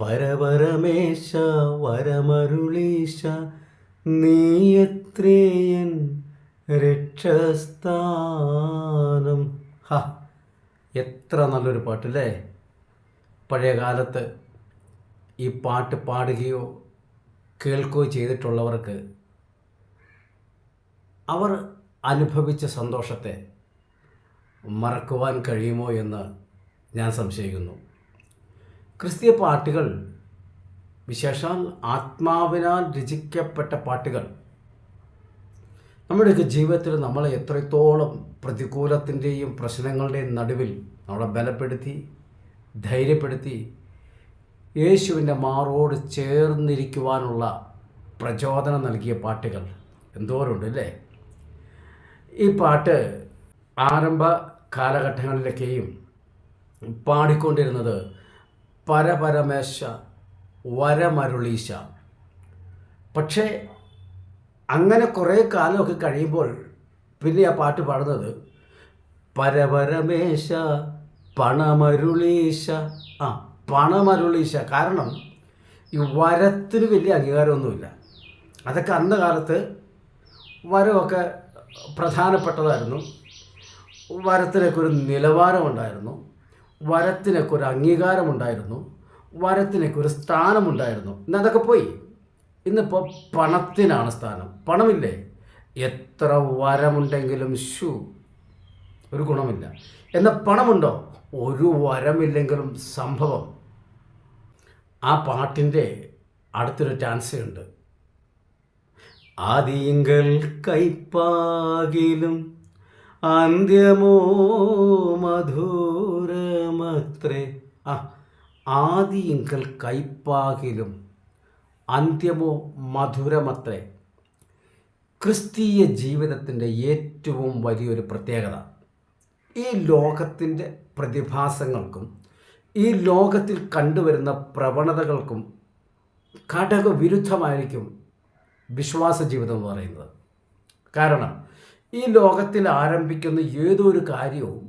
പരപരമേശ വരമരുളീശ നീയത്രേയൻ രക്ഷസ്ഥാനം. ഹ എത്ര നല്ലൊരു പാട്ടല്ലേ? പഴയ കാലത്ത് ഈ പാട്ട് പാടുകയോ കേൾക്കുകയോ ചെയ്തിട്ടുള്ളവർക്ക് അവർ അനുഭവിച്ച സന്തോഷത്തെ മറക്കുവാൻ കഴിയുമോ എന്ന് ഞാൻ സംശയിക്കുന്നു. ക്രിസ്തീയ പാട്ടുകൾ വിശേഷാൽ ആത്മാവിനാൽ രചിക്കപ്പെട്ട പാട്ടുകൾ നമ്മുടെയൊക്കെ ജീവിതത്തിൽ നമ്മളെ എത്രത്തോളം പ്രതികൂലത്തിന്റെയും പ്രശ്നങ്ങളുടെയും നടുവിൽ നമ്മളെ ബലപ്പെടുത്തി ധൈര്യപ്പെടുത്തി യേശുവിന്റെ മാറോട് ചേർന്നിരിക്കുവാനുള്ള പ്രചോദനം നൽകിയ പാട്ടുകൾ എന്തോരമുണ്ട് അല്ലേ? ഈ പാട്ട് ആരംഭ കാലഘട്ടങ്ങളിലൊക്കെയും പാടിക്കൊണ്ടിരുന്നത് പരപരമേശ വരമരുളീശ. പക്ഷേ അങ്ങനെ കുറേ കാലമൊക്കെ കഴിയുമ്പോൾ പിന്നെ ആ പാട്ട് പാടുന്നത് പരപരമേശ പണമരുളീശ. ആ പണമരുളീശ. കാരണം ഈ വരത്തിന് വലിയ അംഗീകാരമൊന്നുമില്ല. അതൊക്കെ അന്ന കാലത്ത് വരമൊക്കെ പ്രധാനപ്പെട്ടതായിരുന്നു. വരത്തിനൊക്കെ ഒരു നിലവാരമുണ്ടായിരുന്നു. വരത്തിനൊക്കെ ഒരു അംഗീകാരമുണ്ടായിരുന്നു. വരത്തിനൊക്കെ ഒരു സ്ഥാനമുണ്ടായിരുന്നു. ഇന്ന് അതൊക്കെ പോയി. ഇന്നിപ്പോൾ പണത്തിനാണ് സ്ഥാനം. പണമില്ലേ? എത്ര വരമുണ്ടെങ്കിലും ഷൂ ഒരു ഗുണമില്ല. എന്നാൽ പണമുണ്ടോ? ഒരു വരമില്ലെങ്കിലും സംഭവം. ആ പാട്ടിന്റെ അടുത്തൊരു ചാൻസ് ആദിയങ്കൽ കൈപ്പാകിലും അന്ത്യമോ മധുരമത്രേ ആ ആദിയെങ്കിൽ കൈപ്പാകിലും അന്ത്യമോ മധുരമത്രേ. ക്രിസ്തീയ ജീവിതത്തിന്റെ ഏറ്റവും വലിയൊരു പ്രത്യേകത ഈ ലോകത്തിന്റെ പ്രതിഭാസങ്ങൾക്കും ഈ ലോകത്തിൽ കണ്ടുവരുന്ന പ്രവണതകൾക്കും ഘടകവിരുദ്ധമായിരിക്കും വിശ്വാസ ജീവിതം എന്ന് പറയുന്നത്. കാരണം ഈ ലോകത്തിൽ ആരംഭിക്കുന്ന ഏതൊരു കാര്യവും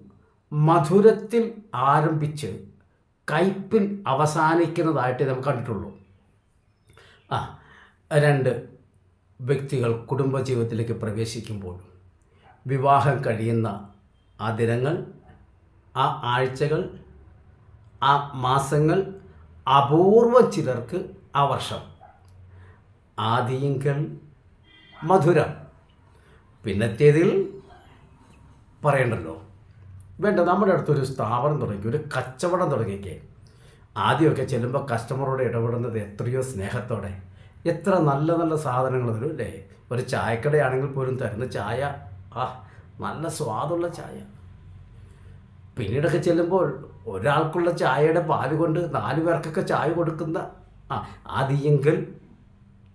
മധുരത്തിൽ ആരംഭിച്ച് കയ്പിൽ അവസാനിക്കുന്നതായിട്ട് നമുക്ക് കണ്ടിട്ടുള്ളൂ. ആ രണ്ട് വ്യക്തികൾ കുടുംബജീവിതത്തിലേക്ക് പ്രവേശിക്കുമ്പോൾ വിവാഹം കഴിയുന്ന ആ ദിനങ്ങൾ ആ ആഴ്ചകൾ ആ മാസങ്ങൾ അപൂർവ ചിലർക്ക് ആ വർഷം. ആദ്യങ്കൽ മധുരം. പിന്നത്തേതിൽ പറയണ്ടല്ലോ. വേണ്ട നമ്മുടെ അടുത്തൊരു സ്ഥാപനം തുടങ്ങി ഒരു കച്ചവടം തുടങ്ങിക്കേ. ആദ്യമൊക്കെ ചെല്ലുമ്പോൾ കസ്റ്റമറോട് ഇടപെടുന്നത് എത്രയോ സ്നേഹത്തോടെ. എത്ര നല്ല നല്ല സാധനങ്ങൾ തരും അല്ലേ? ഒരു ചായക്കടയാണെങ്കിൽ പോലും തരുന്ന ചായ. ആ നല്ല സ്വാദുള്ള ചായ. പിന്നീടൊക്കെ ചെല്ലുമ്പോൾ ഒരാൾക്കുള്ള ചായയുടെ പാൽ കൊണ്ട് നാല് പേർക്കൊക്കെ ചായ കൊടുക്കുന്ന ആ ആദ്യമെങ്കിൽ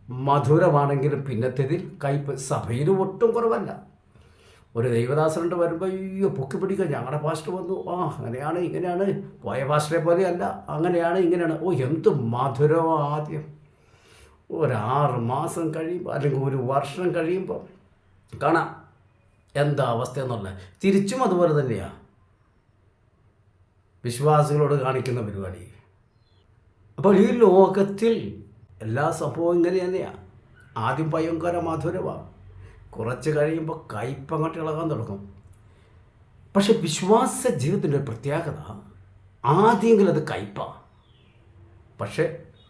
മധുരമാണെങ്കിലും പിന്നത്തേതിൽ കയ്പ്. സഭയിൽ ഒട്ടും കുറവല്ല. ഒരു ദൈവദാസനുണ്ട് വരുമ്പോൾ അയ്യോ പൊക്കി പിടിക്കുക ഞങ്ങളുടെ പാസ്റ്റർ വന്നു. ആ അങ്ങനെയാണ് ഇങ്ങനെയാണ്. പോയ പാസ്റ്ററെ പോലെയല്ല അങ്ങനെയാണ് ഇങ്ങനെയാണ്. ഓ എന്ത് മധുരമോ ആദ്യം. ഒരാറ് മാസം കഴിയുമ്പോൾ അല്ലെങ്കിൽ ഒരു വർഷം കഴിയുമ്പോൾ കാണാം എന്താ അവസ്ഥ എന്നുള്ളത് തിരിച്ചും അതുപോലെ തന്നെയാണ് വിശ്വാസികളോട് കാണിക്കുന്ന പരിപാടി. അപ്പോൾ ഈ ലോകത്തിൽ എല്ലാ സംഭവവും ഇങ്ങനെ തന്നെയാണ് ആദ്യം ഭയങ്കര മധുരമാണ് കുറച്ച് കഴിയുമ്പോൾ കയ്പങ്ങോട്ട് ഇളകാൻ തുടങ്ങും. പക്ഷെ വിശ്വാസ ജീവിതത്തിന്റെ ഒരു പ്രത്യേകത ആദ്യമെങ്കിലും അത് കയ്പാണ് പക്ഷെ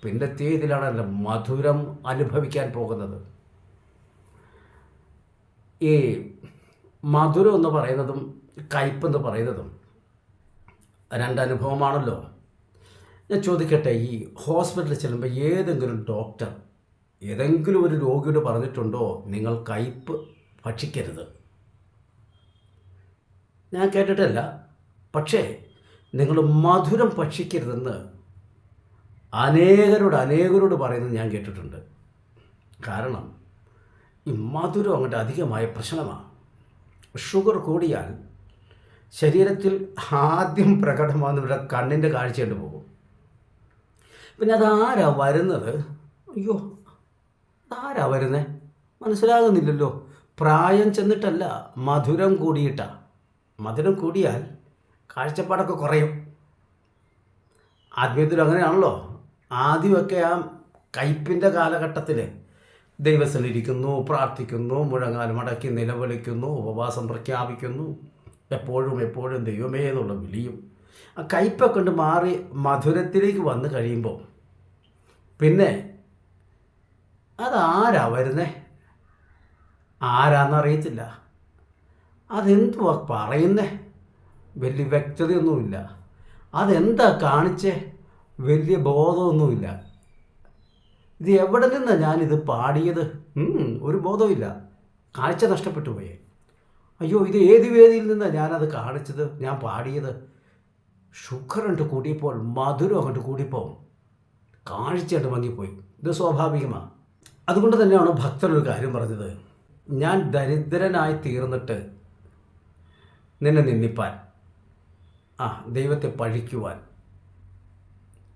പിന്നെ പിന്നത്തേതിലാണല്ല മധുരം അനുഭവിക്കാൻ പോകുന്നത്. ഈ മധുരം എന്ന് പറയുന്നതും കയ്പെന്ന് പറയുന്നതും രണ്ടനുഭവമാണല്ലോ ഞാൻ ചോദിക്കട്ടെ ഈ ഹോസ്പിറ്റലിൽ ചെല്ലുമ്പോൾ ഏതെങ്കിലും ഡോക്ടർ ഏതെങ്കിലും ഒരു രോഗിയോട് പറഞ്ഞിട്ടുണ്ടോ നിങ്ങൾ കയ്പ് ഭക്ഷിക്കരുത് ഞാൻ കേട്ടിട്ടല്ല. പക്ഷേ നിങ്ങൾ മധുരം ഭക്ഷിക്കരുതെന്ന് അനേകരോട് അനേകരോട് പറയുന്നത് ഞാൻ കേട്ടിട്ടുണ്ട്. കാരണം ഈ മധുരം അങ്ങോട്ട് അധികമായ പ്രശ്നമാണ്. ഷുഗർ കൂടിയാൽ ശരീരത്തിൽ ആദ്യം പ്രകടമാകുന്ന ഇവിടെ കണ്ണിന്റെ കാഴ്ചയുണ്ട് പോകും പിന്നെ അതാരാ വരുന്നത്? അയ്യോ അതാരാ വരുന്നേ? മനസ്സിലാകുന്നില്ലല്ലോ. പ്രായം ചെന്നിട്ടല്ല മധുരം കൂടിയിട്ടാ. മധുരം കൂടിയാൽ കാഴ്ചപ്പാടൊക്കെ കുറയും. ആത്മീയത്തിൽ അങ്ങനെയാണല്ലോ. ആദ്യമൊക്കെ ആ കയ്പിന്റെ കാലഘട്ടത്തിൽ ദൈവസ്ഥലിരിക്കുന്നു പ്രാർത്ഥിക്കുന്നു മുഴങ്ങാൽ മടക്കി നിലവിളിക്കുന്നു ഉപവാസം പ്രഖ്യാപിക്കുന്നു. എപ്പോഴും എപ്പോഴും ദൈവമേ എന്നുള്ള വിളിയും. ആ കയ്പൊക്കെ കൊണ്ട് മാറി മധുരത്തിലേക്ക് വന്നു കഴിയുമ്പോൾ പിന്നെ അതാരാ വരുന്നേ? ആരാന്നറിയത്തില്ല. അതെന്തുവാ പറയുന്നേ? വലിയ വ്യക്തതയൊന്നുമില്ല. അതെന്താ കാണിച്ചേ? വലിയ ബോധമൊന്നുമില്ല. ഇത് എവിടെ നിന്നാണ് ഞാനിത് പാടിയത്? ഒരു ബോധവുമില്ല. കാഴ്ച നഷ്ടപ്പെട്ടു പോയേ. അയ്യോ ഇത് ഏത് വേദിയിൽ നിന്നാണ് ഞാനത് കാണിച്ചത്? ഞാൻ പാടിയത്. ഷുഗർ കണ്ട് കൂടിയപ്പോൾ മധുരം അങ്ങോട്ട് കൂടിയപ്പോൾ കാഴ്ചയായിട്ട് മങ്ങിപ്പോയി. ഇത് സ്വാഭാവികമാണ് അതുകൊണ്ട് തന്നെയാണ് ഭക്തൻ ഒരു കാര്യം പറഞ്ഞത്. ഞാൻ ദരിദ്രനായി തീർന്നിട്ട് നിന്നെ നിന്ദിപ്പാൻ ആ ദൈവത്തെ പഴിക്കുവാൻ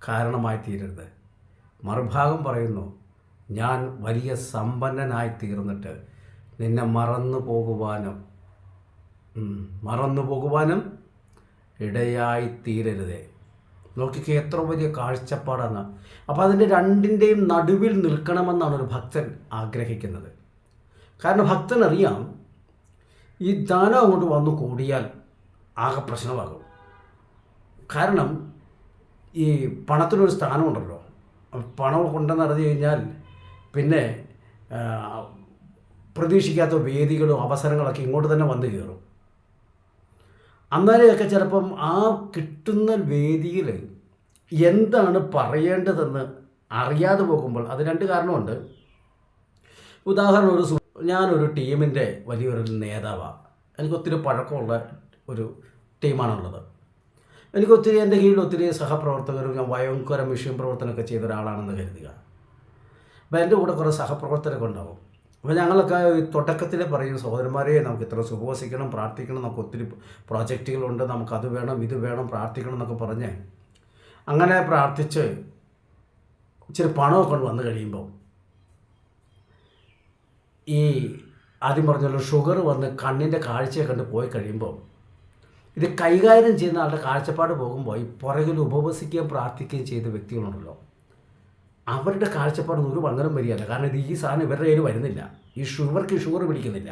കാരണമായി തീരരുത്. മറുഭാഗം പറയുന്നു ഞാൻ വലിയ സമ്പന്നനായി തീർന്നിട്ട് നിന്നെ മറന്നു പോകുവാനും മറന്നു പോകുവാനും ഇടയായി തീരരുതേ. നോക്കിക്കേ എത്ര വലിയ കാഴ്ചപ്പാടാണ്. അപ്പോൾ അതിന്റെ രണ്ടിന്റെയും നടുവിൽ നിൽക്കണമെന്നാണ് ഒരു ഭക്തൻ ആഗ്രഹിക്കുന്നത്. കാരണം ഭക്തൻ അറിയാം ഈ ദാനം അങ്ങോട്ട് വന്നു കൂടിയാൽ ആകെ പ്രശ്നമാകും. കാരണം ഈ പണത്തിനൊരു സ്ഥാനമുണ്ടല്ലോ. പണം കൊണ്ടെന്ന് അറിഞ്ഞു കഴിഞ്ഞാൽ പിന്നെ പ്രതീക്ഷിക്കാത്ത വേദികളും അവസരങ്ങളൊക്കെ ഇങ്ങോട്ട് തന്നെ വന്നു കയറും. അന്നേരമൊക്കെ ചിലപ്പം ആ കിട്ടുന്ന വേദിയിൽ എന്താണ് പറയേണ്ടതെന്ന് അറിയാതെ പോകുമ്പോൾ അത് രണ്ട് കാരണമുണ്ട്. ഉദാഹരണം ഒരു ഞാനൊരു ടീമിന്റെ വലിയൊരു നേതാവാണ് എനിക്ക് ഒത്തിരി പഴക്കമുള്ള ഒരു ടീമാണുള്ളത്. എനിക്ക് ഒത്തിരി എന്റെ കീഴിൽ ഒത്തിരി സഹപ്രവർത്തകരും ഞാൻ ഭയങ്കര മിഷൻ പ്രവർത്തനമൊക്കെ ചെയ്ത ഒരാളാണെന്ന് കരുതുക. അപ്പം എന്റെ കൂടെ കുറേ സഹപ്രവർത്തകരൊക്കെ ഉണ്ടാവും. അപ്പോൾ ഞങ്ങളൊക്കെ തുടക്കത്തിൽ പറയും സഹോദരന്മാരെ നമുക്ക് ഇത്ര സുഖവസിക്കണം പ്രാർത്ഥിക്കണം നമുക്ക് ഒത്തിരി പ്രോജക്റ്റുകളുണ്ട് നമുക്ക് അത് വേണം ഇത് വേണം പ്രാർത്ഥിക്കണം എന്നൊക്കെ പറഞ്ഞ് അങ്ങനെ പ്രാർത്ഥിച്ച് ഇച്ചിരി പണമൊക്കെ വന്നു കഴിയുമ്പോൾ ഈ ആദ്യം പറഞ്ഞല്ലോ ഷുഗർ വന്ന് കണ്ണിന്റെ കാഴ്ചയെ കണ്ട് പോയി കഴിയുമ്പോൾ ഇത് കൈകാര്യം ചെയ്യുന്ന ആളുടെ കാഴ്ചപ്പാട് പോകുമ്പോൾ ഈ പുറകിൽ ഉപവസിക്കുകയും പ്രാർത്ഥിക്കുകയും ചെയ്ത വ്യക്തികളുണ്ടല്ലോ. അവരുടെ കാഴ്ചപ്പാടൊന്നും ഒരു വളരെ വരികയല്ല. കാരണം ഇത് ഈ സാധനം ഇവരുടെ കയ്യിൽ വരുന്നില്ല. ഈ ഷുഗർക്ക് ഷുഗർ പിടിക്കുന്നില്ല.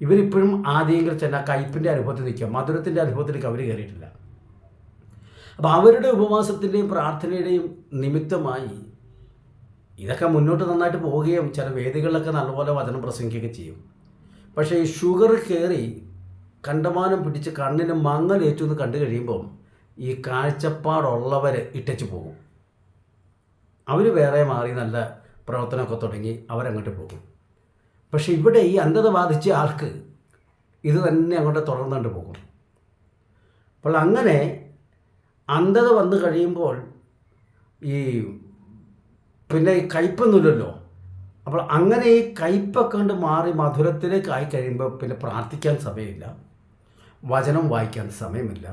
ഇവരിപ്പോഴും ആദ്യമെങ്കിൽ ചെന്ന കയ്പിന്റെ അനുഭവത്തിൽ നിൽക്കുക മധുരത്തിന്റെ അനുഭവത്തിലേക്ക് അവർ കയറിയിട്ടില്ല. അപ്പോൾ അവരുടെ ഉപവാസത്തിന്റെയും പ്രാർത്ഥനയുടെയും നിമിത്തമായി ഇതൊക്കെ മുന്നോട്ട് നന്നായിട്ട് പോവുകയും ചില വേദികളിലൊക്കെ നല്ലപോലെ വചനം പ്രസംഗിക്കുകയൊക്കെ ചെയ്യും. പക്ഷേ ഈ ഷുഗർ കയറി കണ്ടമാനം പിടിച്ച് കണ്ണിന് മങ്ങലേറ്റു എന്ന് കണ്ടു കഴിയുമ്പം ഈ കാഴ്ചപ്പാടുള്ളവർ ഇട്ടച്ചു പോകും. അവർ വേറെ മാറി നല്ല പ്രവർത്തനമൊക്കെ തുടങ്ങി അവരങ്ങോട്ട് പോകും. പക്ഷെ ഇവിടെ ഈ അന്ധത ബാധിച്ച ആൾക്ക് ഇത് തന്നെ അങ്ങോട്ട് തുടർന്നുകൊണ്ട് പോകും. അപ്പോൾ അങ്ങനെ അന്ധത വന്നു കഴിയുമ്പോൾ ഈ പിന്നെ ഈ കയ്പൊന്നുമില്ലല്ലോ. അപ്പോൾ അങ്ങനെ ഈ കയ്പൊക്കെ കൊണ്ട് മാറി മധുരത്തിലേക്ക് ആയി കഴിയുമ്പോൾ പിന്നെ പ്രാർത്ഥിക്കാൻ സമയമില്ല. വചനം വായിക്കാൻ സമയമില്ല.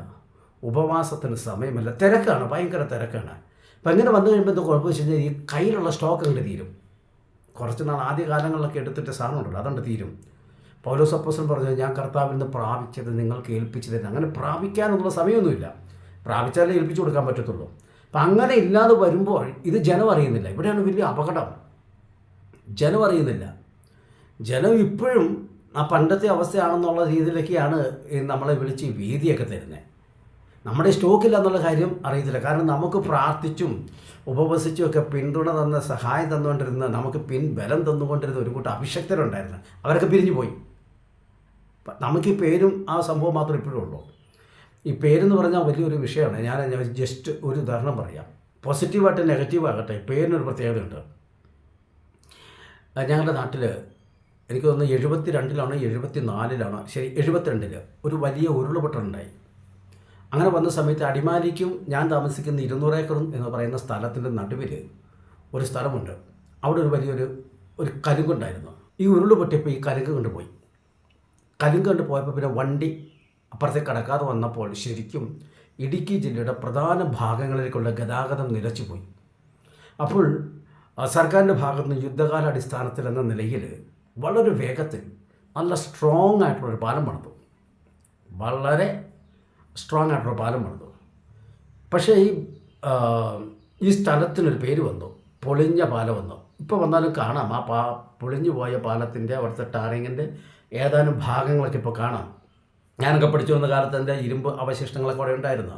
ഉപവാസത്തിന് സമയമില്ല. തിരക്കാണ് ഭയങ്കര തിരക്കാണ്. അപ്പം ഇങ്ങനെ വന്നു കഴിയുമ്പോൾ എന്താ കുഴപ്പമെന്ന് വെച്ച് കഴിഞ്ഞാൽ ഈ കയ്യിലുള്ള സ്റ്റോക്ക് അങ്ങോട്ട് തീരും. കുറച്ച് നാൾ ആദ്യ കാലങ്ങളിലൊക്കെ എടുത്തിട്ട് സാധനം ഉണ്ടല്ലോ അതുകൊണ്ട് തീരും. പൗലോസ് അപ്പോസൻ പറഞ്ഞു ഞാൻ കർത്താവിൽ നിന്ന് പ്രാപിച്ചത് നിങ്ങൾക്ക് ഏൽപ്പിച്ചു തരുന്നത് അങ്ങനെ പ്രാപിക്കാനുള്ള സമയമൊന്നുമില്ല. പ്രാപിച്ചാലേ ഏൽപ്പിച്ചു കൊടുക്കാൻ പറ്റത്തുള്ളൂ. അപ്പം അങ്ങനെ ഇല്ലാതെ വരുമ്പോൾ ഇത് ജനം അറിയുന്നില്ല. ഇവിടെയാണ് വലിയ അപകടം. ജനം അറിയുന്നില്ല. ജനം ഇപ്പോഴും ആ പണ്ടത്തെ അവസ്ഥയാണെന്നുള്ള രീതിയിലൊക്കെയാണ് നമ്മളെ വിളിച്ച് വേദിയൊക്കെ തരുന്നത് നമ്മുടെ സ്റ്റോക്കില്ല എന്നുള്ള കാര്യം അറിയത്തില്ല. കാരണം നമുക്ക് പ്രാർത്ഥിച്ചും ഉപവസിച്ചും ഒക്കെ പിന്തുണ തന്ന സഹായം തന്നുകൊണ്ടിരുന്ന നമുക്ക് പിൻ ബലം തന്നുകൊണ്ടിരുന്ന ഒരു കൂട്ടം അഭിഷക്തരുണ്ടായിരുന്നു. അവരൊക്കെ പിരിഞ്ഞു പോയി. നമുക്ക് ഈ പേരും ആ സംഭവം മാത്രമേ ഇപ്പോഴും ഉള്ളൂ. ഈ പേരെന്ന് പറഞ്ഞാൽ വലിയൊരു വിഷയമാണ്. ഞാൻ ജസ്റ്റ് ഒരു ഉദാഹരണം പറയാം. പോസിറ്റീവായിട്ട് നെഗറ്റീവ് ആകട്ടെ പേരിനൊരു പ്രത്യേകതയുണ്ട്. ഞങ്ങളുടെ നാട്ടിൽ എനിക്ക് തോന്നുന്നു എഴുപത്തി രണ്ടിലാണോ എഴുപത്തി നാലിലാണോ ശരി എഴുപത്തിരണ്ടിൽ ഒരു വലിയ ഉരുൾപൊട്ടലുണ്ടായി അങ്ങനെ വന്ന സമയത്ത് അടിമാലിക്കും ഞാൻ താമസിക്കുന്ന ഇരുന്നൂറ് ഏക്കറും എന്ന് പറയുന്ന സ്ഥലത്തിന്റെ നടുവിൽ ഒരു സ്ഥലമുണ്ട്. അവിടെ ഒരു വലിയൊരു ഒരു കലുങ്കുണ്ടായിരുന്നു ഈ ഉരുൾ പൊട്ടിയപ്പോൾ ഈ കലുങ്ക് കണ്ടുപോയി കലുങ്ക് കൊണ്ട് പോയപ്പോൾ പിന്നെ വണ്ടി അപ്പുറത്തേക്ക് കടക്കാതെ വന്നപ്പോൾ ശരിക്കും ഇടുക്കി ജില്ലയുടെ പ്രധാന ഭാഗങ്ങളിലേക്കുള്ള ഗതാഗതം നിലച്ചുപോയി അപ്പോൾ സർക്കാരിന്റെ ഭാഗത്ത് നിന്ന് യുദ്ധകാലാടിസ്ഥാനത്തിൽ എന്ന നിലയിൽ വളരെ വേഗത്തിൽ നല്ല സ്ട്രോങ് ആയിട്ടുള്ളൊരു പാലം പണിതു. വളരെ സ്ട്രോങ് ആയിട്ടുള്ള പാലം പണിതു. പക്ഷേ ഈ ഈ സ്ഥലത്തിനൊരു പേര് വന്നു. പൊളിഞ്ഞ പാലം വന്നു. ഇപ്പോൾ വന്നാലും കാണാം. ആ പാ പൊളിഞ്ഞു പോയ പാലത്തിന്റെ അവിടുത്തെ ടാറിങ്ങിന്റെ ഏതാനും ഭാഗങ്ങളൊക്കെ ഇപ്പോൾ കാണാം. ഞാനൊക്കെ പഠിച്ചു വന്ന കാലത്ത് എന്റെ ഇരുമ്പ് അവശിഷ്ടങ്ങളൊക്കെ അവിടെ ഉണ്ടായിരുന്നു.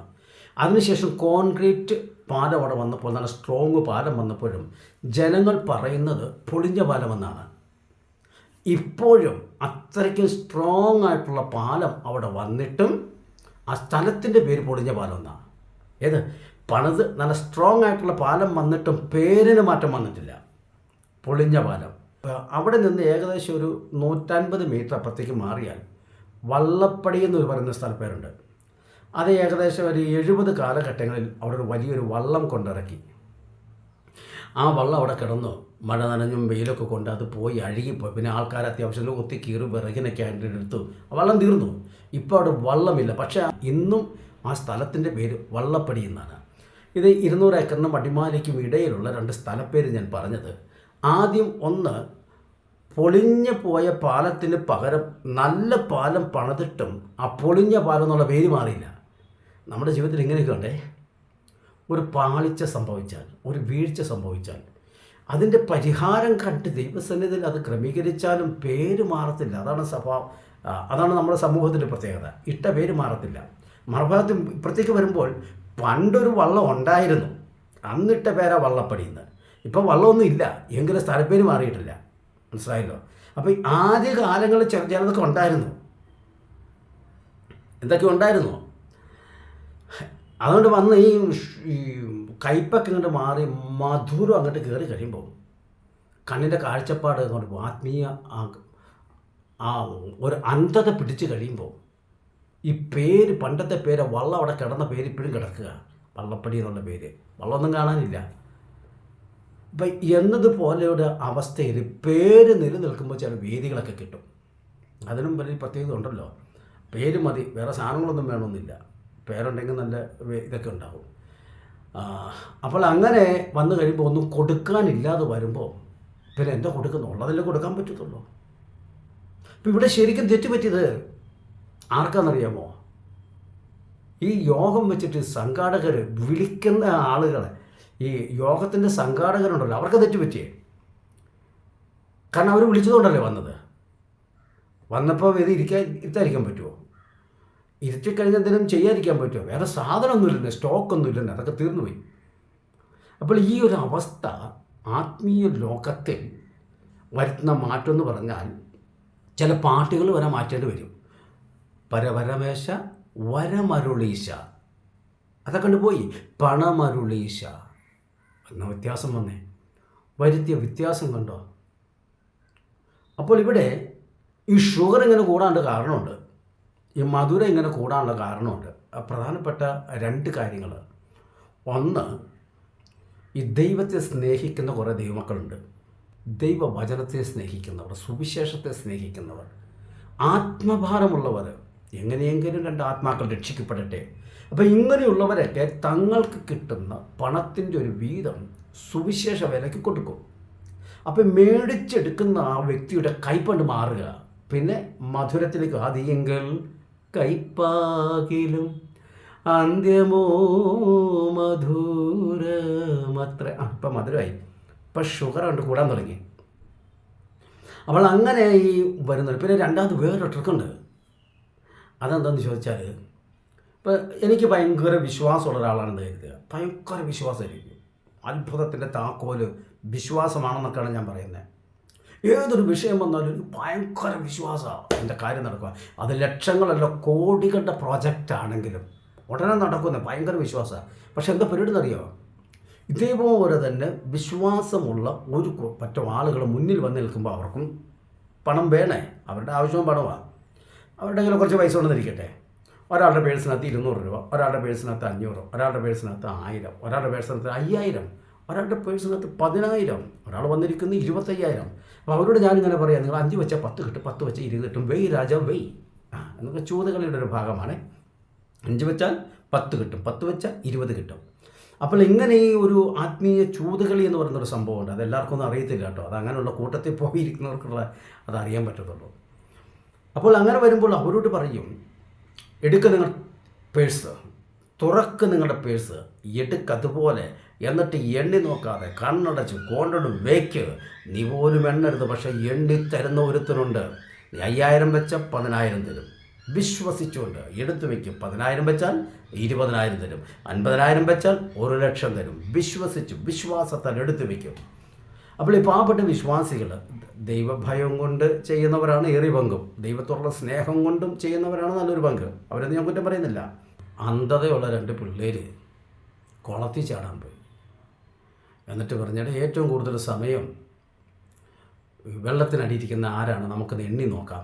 അതിനുശേഷം കോൺക്രീറ്റ് പാലം അവിടെ വന്നപ്പോൾ നല്ല സ്ട്രോങ് പാലം വന്നപ്പോഴും ജനങ്ങൾ പറയുന്നത് പൊളിഞ്ഞ പാലം എന്നാണ്. ഇപ്പോഴും അത്രയ്ക്കും സ്ട്രോങ് ആയിട്ടുള്ള പാലം അവിടെ വന്നിട്ടും ആ സ്ഥലത്തിന്റെ പേര് പൊളിഞ്ഞ പാലം എന്നാണ് ഏത്? പണിത് നല്ല സ്ട്രോങ് ആയിട്ടുള്ള പാലം വന്നിട്ടും പേരിന് മാറ്റം വന്നിട്ടില്ല. പൊളിഞ്ഞ പാലം. അവിടെ നിന്ന് ഏകദേശം ഒരു നൂറ്റൻപത് മീറ്റർ അപ്പുറത്തേക്ക് മാറിയാൽ വള്ളപ്പടി എന്ന് പറയുന്ന സ്ഥലപ്പേരുണ്ട് അത് ഏകദേശം ഒരു എഴുപത് കാലഘട്ടങ്ങളിൽ അവിടെ ഒരു വലിയൊരു വള്ളം കൊണ്ടിറക്കി. ആ വള്ളം അവിടെ കിടന്നു. മഴ നനഞ്ഞും വെയിലൊക്കെ കൊണ്ട് അത് പോയി അഴുകിപ്പോയി പിന്നെ ആൾക്കാർ അത്യാവശ്യം ഒത്തി കീറി വിറകിനൊക്കെ അതിന്റെ എടുത്തു. വള്ളം തീർന്നു. ഇപ്പോൾ അവിടെ വള്ളമില്ല. പക്ഷേ ഇന്നും ആ സ്ഥലത്തിന്റെ പേര് വള്ളപ്പടി എന്നാണ്. ഇത് ഇരുന്നൂറ് ഏക്കറിനും അടിമാലിക്കും ഇടയിലുള്ള രണ്ട് സ്ഥലപ്പേര് ഞാൻ പറഞ്ഞത്. ആദ്യം ഒന്ന് പൊളിഞ്ഞു പോയ പാലത്തിന് പകരം നല്ല പാലം പണിതിട്ടും ആ പൊളിഞ്ഞ പാലം എന്നുള്ള പേര് മാറിയില്ല. നമ്മുടെ ജീവിതത്തിൽ ഇങ്ങനെയൊക്കെ ഉണ്ടേ ഒരു പാളിച്ച സംഭവിച്ചാൽ ഒരു വീഴ്ച സംഭവിച്ചാൽ അതിന്റെ പരിഹാരം കണ്ട് ദൈവസന്നിധിയിൽ അത് ക്രമീകരിച്ചാലും പേര് മാറത്തില്ല. അതാണ് സഭ അതാണ് നമ്മുടെ സമൂഹത്തിന്റെ പ്രത്യേകത. ഇട്ട പേര് മാറത്തില്ല. മറുഭാഗത്ത് ഇപ്പുറത്തേക്ക് വരുമ്പോൾ പണ്ടൊരു വള്ളം ഉണ്ടായിരുന്നു. അന്നിട്ട പേരാ വള്ളപ്പടിയെന്ന് ഇപ്പോൾ വള്ളമൊന്നും ഇല്ല. എങ്കിലും സ്ഥലപ്പേര് മാറിയിട്ടില്ല. മനസ്സിലായല്ലോ? അപ്പോൾ ആദ്യ കാലങ്ങളിൽ ചില ചിലതൊക്കെ ഉണ്ടായിരുന്നു. എന്തൊക്കെ ഉണ്ടായിരുന്നു? അതുകൊണ്ട് വന്ന് ഈ കൈപ്പൊക്കെ ഇങ്ങോട്ട് മാറി മധുരം അങ്ങോട്ട് കയറി കഴിയുമ്പോൾ കണ്ണിന്റെ കാഴ്ചപ്പാട് അങ്ങോട്ട് ആത്മീയ ആ- ഒരു അന്ധത പിടിച്ച് കഴിയുമ്പോൾ ഈ പേര് പണ്ടത്തെ പേര് വള്ളം അവിടെ കിടന്ന പേര് ഇപ്പോഴും കിടക്കുക. വള്ളപ്പടി എന്നുള്ള പേര്. വള്ളമൊന്നും കാണാനില്ല. അപ്പം എന്നതുപോലെയുടെ അവസ്ഥയിൽ പേര് നിലനിൽക്കുമ്പോൾ ചില വേദികളൊക്കെ കിട്ടും. അതിനും വലിയ പ്രത്യേകത ഉണ്ടല്ലോ. പേര് മതി. വേറെ സാധനങ്ങളൊന്നും വേണമെന്നില്ല. പേരുണ്ടെങ്കിൽ നല്ല ഇതൊക്കെ ഉണ്ടാവും. അപ്പോൾ അങ്ങനെ വന്നു കഴിയുമ്പോൾ ഒന്നും കൊടുക്കാനില്ലാതെ വരുമ്പോൾ പിന്നെ എന്താ കൊടുക്കുന്നു ഉള്ളതല്ലേ കൊടുക്കാൻ പറ്റത്തുള്ളൂ. അപ്പം ഇവിടെ ശരിക്കും തെറ്റുപറ്റിയത് ആർക്കാണെന്നറിയാമോ? ഈ യോഗം വെച്ചിട്ട് സംഘാടകർ വിളിക്കുന്ന ആളുകളെ ഈ യോഗത്തിന്റെ സംഘാടകരുണ്ടല്ലോ അവർക്ക് തെറ്റുപറ്റിയേ? കാരണം അവർ വിളിച്ചതുകൊണ്ടല്ലേ വന്നത്? വന്നപ്പോൾ ഇത് ഇരിക്കാൻ ഇത്തായിരിക്കാൻ പറ്റുമോ? ഇരുത്തിക്കഴിഞ്ഞാൽ എന്തെങ്കിലും ചെയ്യാതിരിക്കാൻ പറ്റുമോ? വേറെ സാധനമൊന്നുമില്ല സ്റ്റോക്കൊന്നുമില്ല അതൊക്കെ തീർന്നുപോയി. അപ്പോൾ ഈ ഒരു അവസ്ഥ ആത്മീയ ലോകത്തിൽ വരുത്തുന്ന മാറ്റം എന്ന് പറഞ്ഞാൽ ചില പാട്ടുകൾ വരെ മാറ്റേണ്ടി വരും. പരപരമേശ വരമരുളീശ. അതൊക്കെ കണ്ടുപോയി പണമരുളീശ. എന്ന വ്യത്യാസം വന്നേ. വരുത്തിയ വ്യത്യാസം കണ്ടോ? അപ്പോൾ ഇവിടെ ഈ ഷുഗർ ഇങ്ങനെ കൂടാണ്ട് കാരണമുണ്ട്. ഈ മധുരം ഇങ്ങനെ കൂടാനുള്ള കാരണമുണ്ട്. പ്രധാനപ്പെട്ട രണ്ട് കാര്യങ്ങൾ. ഒന്ന് ഈ ദൈവത്തെ സ്നേഹിക്കുന്ന കുറേ ദൈവമക്കളുണ്ട്. ദൈവവചനത്തെ സ്നേഹിക്കുന്നവർ സുവിശേഷത്തെ സ്നേഹിക്കുന്നവർ ആത്മഭാരമുള്ളവർ എങ്ങനെയെങ്കിലും രണ്ട് ആത്മാക്കൾ രക്ഷിക്കപ്പെടട്ടെ. അപ്പോൾ ഇങ്ങനെയുള്ളവരൊക്കെ തങ്ങൾക്ക് കിട്ടുന്ന പണത്തിന്റെ ഒരു വീതം സുവിശേഷ വിലയ്ക്ക് കൊടുക്കും. അപ്പം മേടിച്ചെടുക്കുന്ന ആ വ്യക്തിയുടെ കൈപ്പണ്ട് മാറുക. പിന്നെ മധുരത്തിലേക്ക് ആദിയെങ്കിൽ കൈപ്പാകിലും അന്ത്യമോ മധുരമത്ര. ആ ഇപ്പം മധുരമായി. ഇപ്പം ഷുഗർ കൊണ്ട് കൂടാൻ തുടങ്ങി. അപ്പോൾ അങ്ങനെ ഈ വരുന്നത് പിന്നെ രണ്ടാമത് വേറൊരു ട്രിക്കുണ്ട് അതെന്താണെന്ന് ചോദിച്ചാൽ ഇപ്പം എനിക്ക് ഭയങ്കര വിശ്വാസമുള്ള ഒരാളാണെന്ന് കരുതുക. ഭയങ്കര വിശ്വാസമായിരിക്കും. അത്ഭുതത്തിന്റെ താക്കോൽ വിശ്വാസമാണെന്നൊക്കെയാണ് ഞാൻ പറയുന്നത്. ഏതൊരു വിഷയം വന്നാലും ഒരു ഭയങ്കര വിശ്വാസമാണ് എന്റെ കാര്യം നടക്കുക. അത് ലക്ഷങ്ങളല്ല കോടികളുടെ പ്രോജക്റ്റ് ആണെങ്കിലും. ഉടനെ നടക്കുന്ന ഭയങ്കര വിശ്വാസമാണ് പക്ഷെ എന്താ പരിപാടി എന്നറിയോ? ഇതേപോലെ തന്നെ വിശ്വാസമുള്ള ഒരു പറ്റം ആളുകൾ മുന്നിൽ വന്ന് നിൽക്കുമ്പോൾ അവർക്കും പണം വേണേ. അവരുടെ ആവശ്യവും പണമാണ് അവരുടെ കയ്യിൽ കുറച്ച് പൈസ കൊണ്ടെന്നിരിക്കട്ടെ ഒരാളുടെ പേഴ്സിനകത്ത് ഇരുന്നൂറ് രൂപ ഒരാളുടെ പേഴ്സിനകത്ത് അഞ്ഞൂറ് ഒരാളുടെ പേഴ്സിനകത്ത് ആയിരം ഒരാളുടെ പേഴ്സിനകത്ത് അയ്യായിരം. ഒരാളുടെ പേഴ്സിനകത്ത് പതിനായിരം ഒരാൾ വന്നിരിക്കുന്നത് ഇരുപത്തയ്യായിരം. അപ്പോൾ അവരോട് ഞാനിങ്ങനെ പറയാം നിങ്ങൾ അഞ്ച് വെച്ചാൽ പത്ത് കിട്ടും പത്ത് വെച്ചാൽ ഇരുപത് കിട്ടും വെയ് രാജ വെയ്. ആ എന്നൊക്കെ ചൂതുകളിയുടെ ഒരു ഭാഗമാണ്. അഞ്ച് വെച്ചാൽ പത്ത് കിട്ടും പത്ത് വെച്ചാൽ ഇരുപത് കിട്ടും. അപ്പോൾ ഇങ്ങനെ ഈ ഒരു ആത്മീയ ചൂതുകളി എന്ന് പറയുന്നൊരു സംഭവമുണ്ട്. അത് എല്ലാവർക്കും അറിയത്തില്ല കേട്ടോ. അത് അങ്ങനെയുള്ള കൂട്ടത്തിൽ പോയിരിക്കുന്നവർക്കുള്ള അത് അറിയാൻ പറ്റത്തുള്ളൂ. അപ്പോൾ അങ്ങനെ വരുമ്പോൾ അവരോട് പറയും എടുക്ക നിങ്ങൾ പേഴ്സ് തുറക്ക് നിങ്ങളുടെ പേഴ്സ് എടുക്ക് അതുപോലെ എന്നിട്ട് എണ്ണി നോക്കാതെ കണ്ണടച്ച് കോണ്ടട് വേക്ക്. നീ പോലും എണ്ണരുത് പക്ഷേ എണ്ണി തരുന്ന ഒരുത്തനുണ്ട്. നീ അയ്യായിരം വെച്ച പതിനായിരം തരും. വിശ്വസിച്ചുകൊണ്ട് എടുത്തു വയ്ക്കും പതിനായിരം വെച്ചാൽ ഇരുപതിനായിരം തരും. അൻപതിനായിരം വെച്ചാൽ ഒരു ലക്ഷം തരും. വിശ്വസിച്ചു വിശ്വാസത്താൽ എടുത്തു വയ്ക്കും അപ്പോൾ ഈ പാവപ്പെട്ട വിശ്വാസികൾ ദൈവഭയം കൊണ്ട് ചെയ്യുന്നവരാണ് ഏറി പങ്കും. ദൈവത്തോടുള്ള സ്നേഹം കൊണ്ടും ചെയ്യുന്നവരാണ് നല്ലൊരു പങ്ക്. അവരൊന്നും ഞാൻ കുറ്റം പറയുന്നില്ല. അന്ധതയുള്ള രണ്ട് പിള്ളേർ കുളത്തിൽ ചാടാൻ പോയി. എന്നിട്ട് പറഞ്ഞിട്ട് ഏറ്റവും കൂടുതൽ സമയം വെള്ളത്തിനടിയിരിക്കുന്ന ആരാണ്? നമുക്കത് എണ്ണി നോക്കാം.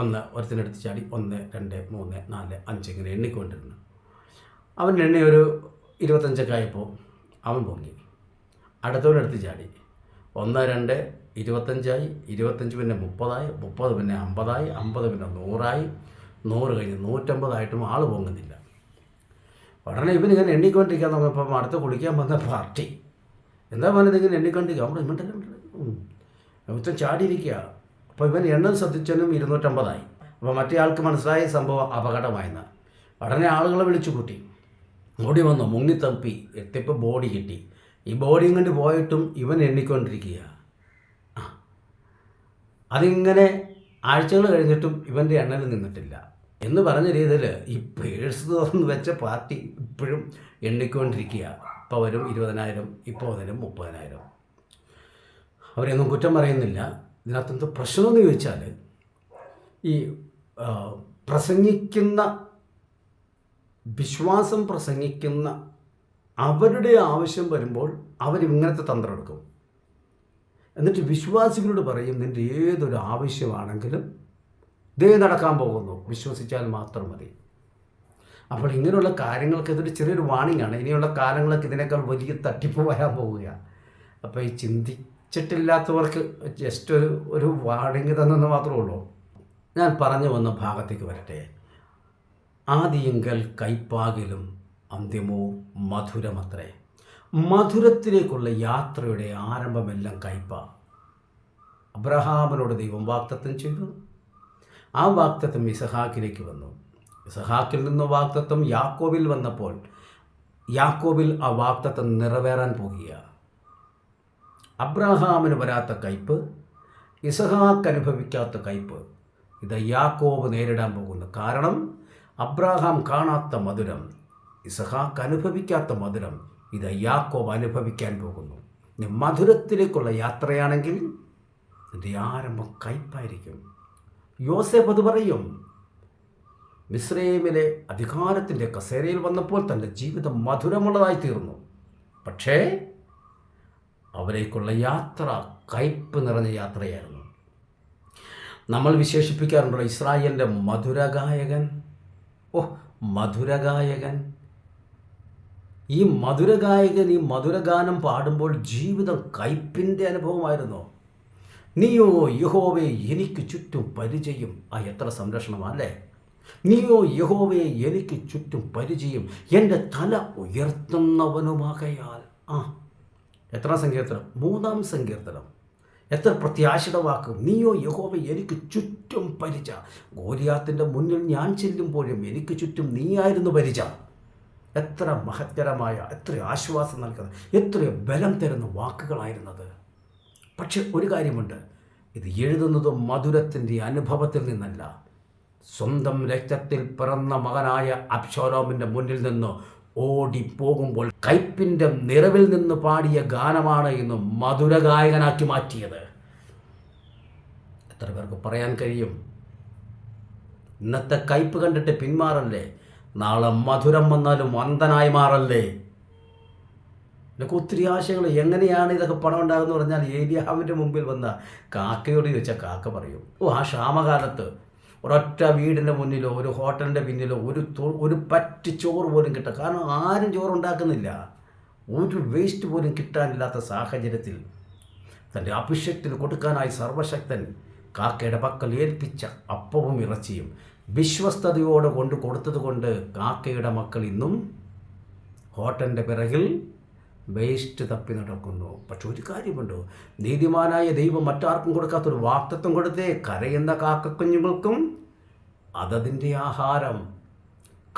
ഒന്ന് ഒരുത്തിനടുത്ത് ചാടി ഒന്ന് രണ്ട് മൂന്ന് നാല് അഞ്ച് ഇങ്ങനെ എണ്ണിക്കൊണ്ടിരുന്നു. അവൻ എണ്ണി ഒരു ഇരുപത്തഞ്ചൊക്കെ ആയപ്പോൾ അവൻ പൊങ്ങി. അടുത്തവനടുത്ത് ചാടി. ഒന്ന് രണ്ട് ഇരുപത്തഞ്ചായി ഇരുപത്തഞ്ച് പിന്നെ മുപ്പതായി മുപ്പത് പിന്നെ അമ്പതായി അമ്പത് പിന്നെ നൂറായി നൂറ് കഴിഞ്ഞ് നൂറ്റമ്പതായിട്ടും ആൾ പൊങ്ങുന്നില്ല. ഉടനെ ഇവനിങ്ങനെ എണ്ണിക്കൊണ്ടിരിക്കാൻ നോക്കിയപ്പം അടുത്ത് കുളിക്കാൻ വന്ന പാർട്ടി. എന്താ പറഞ്ഞത് ഇങ്ങനെ എണ്ണിക്കൊണ്ടിരിക്കുക അവിടെ ഇമ്മണ്ടല്ലോ ഉച്ചം ചാടിയിരിക്കുക. അപ്പോൾ ഇവൻ എണ്ണം ശ്രദ്ധിച്ചതിനും ഇരുന്നൂറ്റമ്പതായി. അപ്പോൾ മറ്റേ ആൾക്ക് മനസ്സിലായ സംഭവം അപകടമായെന്ന്. ഉടനെ ആളുകളെ വിളിച്ചു കൂട്ടി. ഓടി വന്നു മുങ്ങിത്തപ്പി എത്തിയപ്പോൾ ബോഡി കിട്ടി. ഈ ബോഡിയും കൊണ്ട് പോയിട്ടും ഇവൻ എണ്ണിക്കൊണ്ടിരിക്കുക. അതിങ്ങനെ ആഴ്ചകൾ കഴിഞ്ഞിട്ടും ഇവന്റെ എണ്ണൽ നിന്നിട്ടില്ല. എന്ന് പറഞ്ഞ രീതിയിൽ ഈ പേഴ്സ് തുറന്ന് വെച്ച പാർട്ടി ഇപ്പോഴും എണ്ണിക്കൊണ്ടിരിക്കുക. ഇപ്പോൾ വരും ഇരുപതിനായിരം ഇപ്പോൾ വരും മുപ്പതിനായിരം. അവരെയൊന്നും കുറ്റം പറയുന്നില്ല. ഇതിനകത്തെന്ത് പ്രശ്നമെന്ന് ചോദിച്ചാൽ ഈ പ്രസംഗിക്കുന്ന വിശ്വാസം പ്രസംഗിക്കുന്ന അവരുടെ ആവശ്യം വരുമ്പോൾ അവരിങ്ങനത്തെ തന്ത്രം എടുക്കും. എന്നിട്ട് വിശ്വാസികളോട് പറയും നിന്റെ ഏതൊരു ആവശ്യമാണെങ്കിലും ദേ നടക്കാൻ പോകുന്നു. വിശ്വസിച്ചാൽ മാത്രം മതി. അപ്പോൾ ഇങ്ങനെയുള്ള കാര്യങ്ങൾക്ക് ഇതൊരു ചെറിയൊരു വാണിംഗ് ആണ്. ഇനിയുള്ള കാലങ്ങൾക്ക് ഇതിനേക്കാൾ വലിയ തട്ടിപ്പ് വരാൻ പോവുക അപ്പോൾ ഈ ചിന്തിച്ചിട്ടില്ലാത്തവർക്ക് ജസ്റ്റ് ഒരു ഒരു വാണിംഗ് തന്നെന്ന് മാത്രമേ ഉള്ളൂ. ഞാൻ പറഞ്ഞു വന്ന ഭാഗത്തേക്ക് വരട്ടെ. ആദിയെങ്കൽ കൈപ്പാകിലും അന്ത്യമോ മധുരമത്രേ. മധുരത്തിലേക്കുള്ള യാത്രയുടെ ആരംഭമെല്ലാം കയ്പ അബ്രഹാമിനോട് ദൈവം വാക്തത്വം ചെയ്തു. ആ വാക്തത്വം ഇസഹാക്കിലേക്ക് വന്നു. ഇസഹാക്കിൽ നിന്ന് വാക്തത്വം യാക്കോബിൽ വന്നപ്പോൾ യാക്കോബിൽ ആ വാക്തത്വം നിറവേറാൻ പോകുക അബ്രഹാമിന് വരാത്ത കയ്പ് ഇസഹാക്ക് അനുഭവിക്കാത്ത കയ്പ് ഇത് യാക്കോബ് നേരിടാൻ പോകുന്നു. കാരണം അബ്രാഹാം കാണാത്ത മധുരം ഇസഹാക്ക് അനുഭവിക്കാത്ത മധുരം ഇത് യാക്കോബ് അനുഭവിക്കാൻ പോകുന്നു. മധുരത്തിലേക്കുള്ള യാത്രയാണെങ്കിൽ ഇത് ആരംഭം കയ്പായിരിക്കും. യോസെഫ് അത് പറയും മിസ്രൈമിലെ അധികാരത്തിന്റെ കസേരയിൽ വന്നപ്പോൾ തന്റെ ജീവിതം മധുരമുള്ളതായി തീർന്നു പക്ഷേ അവരേക്കുള്ള യാത്ര കയ്പ് നിറഞ്ഞ യാത്രയായിരുന്നു. നമ്മൾ വിശേഷിപ്പിക്കാറുണ്ടല്ലോ ഇസ്രായേലിന്റെ മധുരഗായകൻ. ഓ മധുരഗായകൻ. ഈ മധുരഗായകൻ ഈ മധുരഗാനം പാടുമ്പോൾ ജീവിതം കയ്പിന്റെ അനുഭവമായിരുന്നു. നീയോ യഹോവേ എനിക്ക് ചുറ്റും പരിചയം. ആ എത്ര സംരക്ഷണമല്ലേ നീയോ യഹോവയെ എനിക്ക് ചുറ്റും പരിചയം. എന്റെ തല ഉയർത്തുന്നവനുമാകയാൽ. ആ എത്ര സങ്കീർത്തനം? മൂന്നാം സങ്കീർത്തനം. എത്ര പ്രത്യാശയുടെ വാക്ക് നീയോ യഹോവ എനിക്ക് ചുറ്റും പരിച. ഗോരിയാത്തിന്റെ മുന്നിൽ ഞാൻ ചെല്ലുമ്പോഴും എനിക്ക് ചുറ്റും നീയായിരുന്നു പരിച. എത്ര മഹത്തരമായ എത്ര ആശ്വാസം നൽകുന്ന എത്ര ബലം തരുന്ന വാക്കുകളായിരുന്നത്. പക്ഷെ ഒരു കാര്യമുണ്ട്. ഇത് എഴുതുന്നത് മധുരത്തിന്റെ അനുഭവത്തിൽ നിന്നല്ല. സ്വന്തം രക്തത്തിൽ പിറന്ന മകനായ അബ്ഷോലോമിന്റെ മുന്നിൽ നിന്ന് ഓടിപ്പോകുമ്പോൾ കയ്പിന്റെ നിറവിൽ നിന്ന് പാടിയ ഗാനമാണ് ഇന്ന് മധുരഗായകനാക്കി മാറ്റിയത്. എത്ര പേർക്ക് പറയാൻ കഴിയും? ഇന്നത്തെ കയ്പ് കണ്ടിട്ട് പിന്മാറല്ലേ? നാളെ മധുരം വന്നാലും അന്ധനായി മാറല്ലേ? ഇതൊക്കെ ഒത്തിരി ആശയങ്ങൾ. എങ്ങനെയാണ് ഇതൊക്കെ പണം ഉണ്ടാകുന്നത് പറഞ്ഞാൽ ഏലിയാവിന്റെ മുമ്പിൽ വന്ന കാക്കയോട് ചോദിച്ചാൽ കാക്ക പറയും ഓ ആ ക്ഷാമകാലത്ത് ഒരൊറ്റ വീടിന്റെ മുന്നിലോ ഒരു ഹോട്ടലിന്റെ പിന്നിലോ ഒരു ഒരു പറ്റ് ചോറ് പോലും കിട്ടുക കാരണം ആരും ചോറ് ഉണ്ടാക്കുന്നില്ല ഒരു വേസ്റ്റ് പോലും കിട്ടാനില്ലാത്ത സാഹചര്യത്തിൽ തന്റെ അഭിഷേകത്തിന് കൊടുക്കാനായി സർവശക്തൻ കാക്കയുടെ പക്കൽ ഏൽപ്പിച്ച അപ്പവും ഇറച്ചിയും വിശ്വസ്തയോടെ കൊണ്ട് കൊടുത്തതുകൊണ്ട് കാക്കയുടെ മക്കൾ ഇന്നും ഹോട്ടലിന്റെ പിറകിൽ വേസ്റ്റ് തപ്പി നടക്കുന്നു. പക്ഷെ ഒരു കാര്യമുണ്ടോ. നീതിമാനായ ദൈവം മറ്റാർക്കും കൊടുക്കാത്തൊരു വാക്തത്വം കൊടുത്തേ കരയുന്ന കാക്കക്കുഞ്ഞുങ്ങൾക്കും അതതിന്റെ ആഹാരം.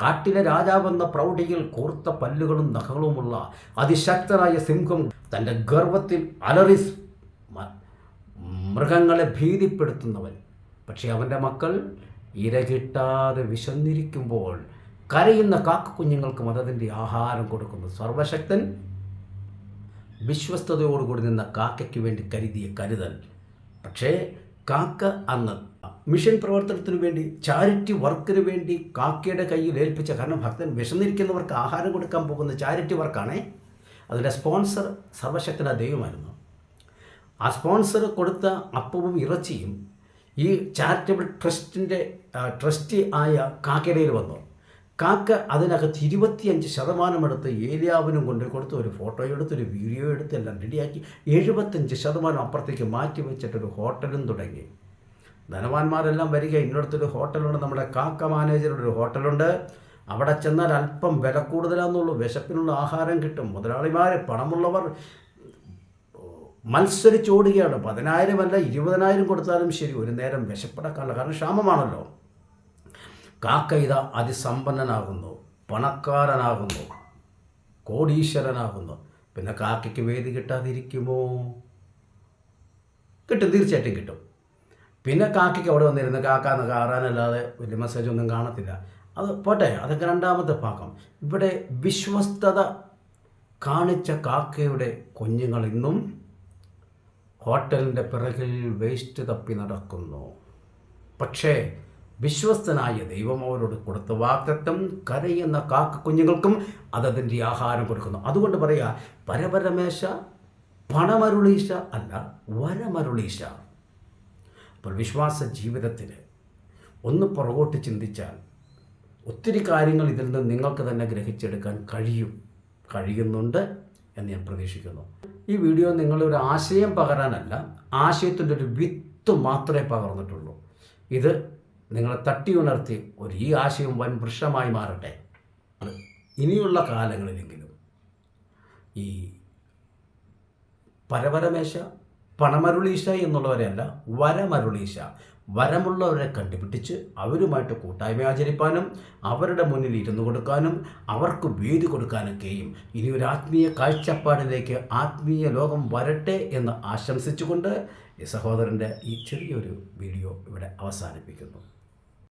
കാട്ടിലെ രാജാവെന്ന പ്രൗഢിയിൽ കൂർത്ത പല്ലുകളും നഖങ്ങളുമുള്ള അതിശക്തനായ സിംഹം തന്റെ ഗർവത്തിൽ അലറി മൃഗങ്ങളെ ഭീതിപ്പെടുത്തുന്നവൻ. പക്ഷേ അവന്റെ മക്കൾ ഇര കിട്ടാതെ വിശന്നിരിക്കുമ്പോൾ കരയുന്ന കാക്കക്കുഞ്ഞുങ്ങൾക്ക് മതത്തിന്റെ ആഹാരം കൊടുക്കുന്നു. സർവശക്തൻ വിശ്വസ്തയോടുകൂടി നിന്ന കാക്കയ്ക്ക് വേണ്ടി കരുതിയ കരുതൽ. പക്ഷേ കാക്ക അന്ന് മിഷൻ പ്രവർത്തനത്തിനു വേണ്ടി ചാരിറ്റി വർക്കിന് വേണ്ടി കാക്കയുടെ കയ്യിൽ ഏൽപ്പിച്ച കാരണം ഭക്തൻ വിശന്നിരിക്കുന്നവർക്ക് ആഹാരം കൊടുക്കാൻ പോകുന്ന ചാരിറ്റി വർക്കാണേ അതിന്റെ സ്പോൺസർ സർവശക്തന ദൈവമായിരുന്നു. ആ സ്പോൺസർ കൊടുത്ത അപ്പവും ഇറച്ചിയും ഈ ചാരിറ്റബിൾ ട്രസ്റ്റിന്റെ ട്രസ്റ്റി ആയ കാക്കയുടെ വന്നു. കാക്ക അതിനകത്ത് ഇരുപത്തിയഞ്ച് ശതമാനം എടുത്ത് ഏലിയാവിനും കൊണ്ട് കൊടുത്ത് ഒരു ഫോട്ടോ എടുത്ത് ഒരു വീഡിയോ എടുത്ത് എല്ലാം റെഡിയാക്കി എഴുപത്തഞ്ച് ശതമാനം അപ്പുറത്തേക്ക് മാറ്റി വെച്ചിട്ടൊരു ഹോട്ടലും തുടങ്ങി. ധനവാന്മാരെല്ലാം വരിക ഇന്നടത്തൊരു ഹോട്ടലുണ്ട് നമ്മുടെ കാക്ക മാനേജറുടെ ഒരു ഹോട്ടലുണ്ട്. അവിടെ ചെന്നാൽ അല്പം വില കൂടുതലാണെന്നുള്ളൂ വിശപ്പിനുള്ള ആഹാരം കിട്ടും മുതലാളിമാർ പണമുള്ളവർ മത്സരിച്ചോടുകയാണ്. പതിനായിരം അല്ല ഇരുപതിനായിരം കൊടുത്താലും ശരി ഒരു നേരം വിശപ്പടക്കാനുള്ള കാരണം ക്ഷാമമാണല്ലോ. കാക്ക ഇതാ അതിസമ്പന്നനാകുന്നു പണക്കാരനാകുന്നു കോടീശ്വരനാകുന്നു. പിന്നെ കാക്കയ്ക്ക് വേദി കിട്ടാതിരിക്കുമോ? കിട്ടും തീർച്ചയായിട്ടും കിട്ടും. പിന്നെ കാക്കയ്ക്ക് അവിടെ വന്നിരുന്ന് കാക്ക എന്ന് കാറാനല്ലാതെ വലിയ മെസ്സേജ് ഒന്നും കാണത്തില്ല. അത് പോട്ടെ അതൊക്കെ രണ്ടാമത്തെ ഭാഗം. ഇവിടെ വിശ്വസ്തത കാണിച്ച കാക്കയുടെ കുഞ്ഞുങ്ങൾ ഇന്നും ഹോട്ടലിന്റെ പിറകിൽ വേസ്റ്റ് തപ്പി നടക്കുന്നു. പക്ഷേ വിശ്വസ്തനായ ദൈവം അവരോട് കൊടുത്ത വാക്തത്വം കരയുന്ന കാക്ക കുഞ്ഞുങ്ങൾക്കും അതതിന്റെ ആഹാരം കൊടുക്കുന്നു. അതുകൊണ്ട് പറയുക പരപരമേശ പണമരുളീശ അല്ല വരമരുളീശ. അപ്പോൾ വിശ്വാസ ജീവിതത്തിൽ ഒന്ന് പുറകോട്ട് ചിന്തിച്ചാൽ ഒത്തിരി കാര്യങ്ങൾ ഇതിൽ നിന്ന് നിങ്ങൾക്ക് തന്നെ ഗ്രഹിച്ചെടുക്കാൻ കഴിയും കഴിയുന്നുണ്ട് എന്ന് ഞാൻ പ്രതീക്ഷിക്കുന്നു. ഈ വീഡിയോ നിങ്ങളൊരു ആശയം പകരാനല്ല ആശയത്തിന്റെ ഒരു വിത്ത് മാത്രമേ പകർന്നിട്ടുള്ളൂ. ഇത് നിങ്ങളെ തട്ടി ഉണർത്തി ഒരു ഈ ആശയം വൻ വൃക്ഷമായി മാറട്ടെ. ഇനിയുള്ള കാലങ്ങളിലെങ്കിലും ഈ പരപരമേശ പണമരുളീശ എന്നുള്ളവരെയല്ല വരമരുളീശ വരമുള്ളവരെ കണ്ടുപിടിച്ച് അവരുമായിട്ട് കൂട്ടായ്മ ആചരിപ്പാനും അവരുടെ മുന്നിൽ ഇരുന്നു കൊടുക്കാനും അവർക്ക് വേദി കൊടുക്കാനൊക്കെയും ഇനി ഒരു ആത്മീയ കാഴ്ചപ്പാടിലേക്ക് ആത്മീയ ലോകം വരട്ടെ എന്ന് ആശംസിച്ചുകൊണ്ട് സഹോദരന്റെ ഈ ചെറിയൊരു വീഡിയോ ഇവിടെ അവസാനിപ്പിക്കുന്നു.